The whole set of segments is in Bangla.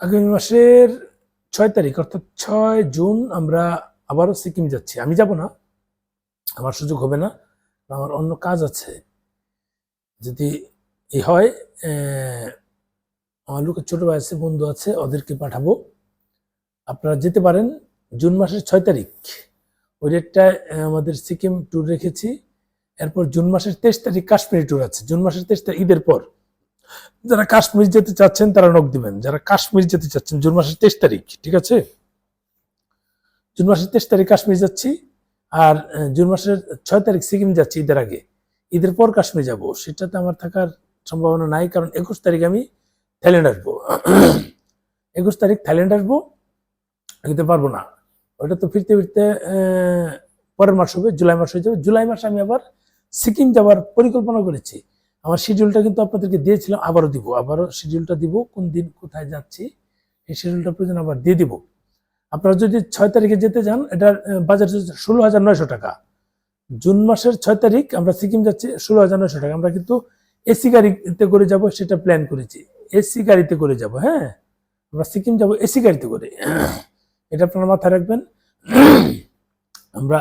আগামী মাসের ছয় তারিখ, অর্থাৎ ছয় জুন আমরা আবারও সিকিম যাচ্ছি। আমি যাব না, আমার সুযোগ হবে না, আমার অন্য কাজ আছে। যদি এই হয় আমার লোকের ছোটো ভাই আছে, বন্ধু আছে, ওদেরকে পাঠাবো। আপনারা যেতে পারেন, জুন মাসের ছয় তারিখ। ওই ডেটটায় আমাদের সিকিম ট্যুর রেখেছি। এরপর জুন মাসের তেইশ তারিখ কাশ্মীরি ট্যুর আছে। জুন মাসের তেইশ তারিখ, ঈদের পর। যারা কাশ্মীর যেতে চাচ্ছেন, তারা নক দিবেন। যারা কাশ্মীর যেতে চাচ্ছেন, জুন মাসের তেইশ তারিখ, ঠিক আছে? জুন মাসের তেইশ তারিখ কাশ্মীর যাচ্ছি, আর জুন মাসের ছয় তারিখ সিকিম যাচ্ছি ঈদের আগে। ঈদের পর কাশ্মীর যাব, সেটাতে আমার থাকার সম্ভাবনা নাই, কারণ একুশ তারিখ আমি থাইল্যান্ড আসব। একুশ তারিখ থাইল্যান্ড আসব, যেতে পারব না। ওটা তো ফিরতে ফিরতে পরের মাস হবে, জুলাই মাস হয়ে যাবে। জুলাই মাসে আমি আবার সিকিম যাওয়ার পরিকল্পনা করেছি। আমার শিডিউলটা কিন্তু আপনাদেরকে দিয়েছিলাম, আবারও দিব, আবারও শিডিউলটা দিব, কোন দিন কোথায় যাচ্ছি, এই শিডিউলটা প্রয়োজন আবার দিয়ে দিব। আপনারা যদি ছয় তারিখে যেতে চান, এটার বাজার ষোলো হাজার নয়শো টাকা। জুন মাসের ছয় তারিখ আমরা সিকিম যাচ্ছি, ষোলো হাজার নয়শো টাকা। আমরা কিন্তু এসি গাড়িতে করে যাব, সেটা প্ল্যান করেছি। এসি গাড়িতে করে যাব হ্যাঁ? আমরা সিকিম যাব এসি গাড়িতে করে। এটা আপনারা মাথায় রাখবেন। আমরা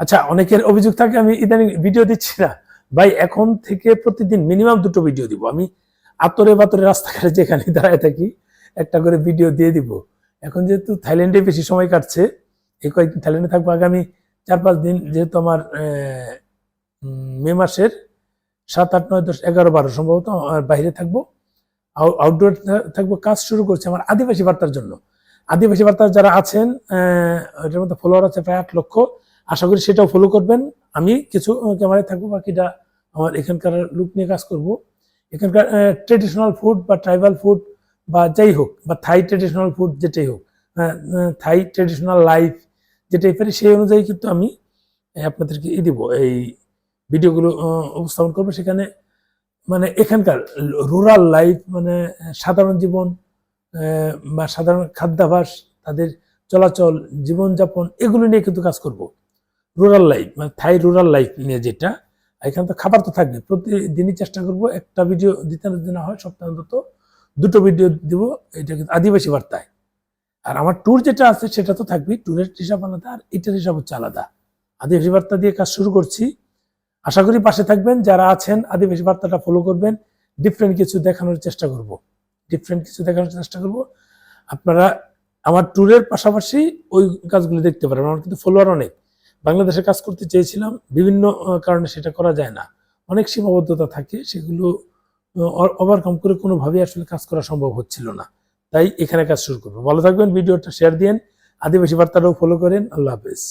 আচ্ছা অনেকের অভিযোগ থাকে, আমি ইদানিং ভিডিও দিচ্ছি না। ভাই, এখন থেকে প্রতিদিন মিনিমাম দুটো ভিডিও দিব। আমি আতরে বাতরে রাস্তাঘাটে যেখানে দাঁড়ায় থাকি, একটা করে ভিডিও দিয়ে দিব। এখন যেহেতু থাইল্যান্ডে বেশি সময় কাটছে, এই কয়েকদিন থাইল্যান্ডে থাকব। আগামী চার পাঁচ দিন যেহেতু আমার মে মাসের সাত, আট, নয়, দশ, এগারো, বারো সম্ভবত আমার বাইরে থাকব। আউটডোর থাকব। কাজ শুরু করছে আমার আদিবাসী বার্তার জন্য। আদিবাসী বার্তার যারা আছেন এটার মধ্যে ফলোয়ার আছে প্রায় আট লক্ষ। আশা করি সেটাও ফলো করবেন। আমি কিছু ক্যামেরায় থাকব, বাকিটা আমার এখানকার লুক নিয়ে কাজ করব। এখানকার ট্রেডিশনাল ফুড বা ট্রাইবাল ফুড বা যাই হোক, বা থাই ট্রেডিশনাল ফুড যেটাই হোক থাই ট্রেডিশনাল লাইফ যেটাই পারি, সেই অনুযায়ী কিন্তু আমি আপনাদেরকে ই দিব। এই ভিডিওগুলো উপস্থাপন করব। সেখানে মানে এখানকার রুরাল লাইফ মানে সাধারণ জীবন বা সাধারণ খাদ্যাভাস, তাদের চলাচল, জীবনযাপন, এগুলো নিয়ে কিন্তু কাজ করব। রুরাল লাইফ মানে থাই রুরাল লাইফ নিয়ে যেটা, এখানে তো খাবার তো থাকবে। প্রতিদিনই চেষ্টা করব, একটা ভিডিও দিতে না হয়, সপ্তাহে অন্তত দুটো ভিডিও দিব, এটা কিন্তু আদিবাসী বার্তায়। আর আমার ট্যুর যেটা আছে, সেটা তো থাকবে ট্যুরের হিসাব আলাদা আর এটার হিসাব হচ্ছে আলাদা। আদিবাসী বার্তা দিয়ে কাজ শুরু করছি। আশা করি পাশে থাকবেন, যারা আছেন, আদিবাসী বার্তাটা ফলো করবেন ডিফারেন্ট কিছু দেখানোর চেষ্টা করব। ডিফারেন্ট কিছু দেখানোর চেষ্টা করব। আপনারা আমার ট্যুরের পাশাপাশি ওই কাজগুলো দেখতে পারেন, আমার কিন্তু ফলোয়ার অনেক। বাংলাদেশে কাজ করতে চেয়েছিলাম, বিভিন্ন কারণে সেটা করা যায় না। অনেক সীমাবদ্ধতা থাকে, সেগুলো ওভারকাম করে কোনোভাবেই আসলে কাজ করা সম্ভব হচ্ছিল না। তাই এখানে কাজ শুরু করব। ভালো থাকবেন, ভিডিওটা শেয়ার দিন আদিবাসী বার্তাটাও ফলো করেন। আল্লাহ হাফেজ।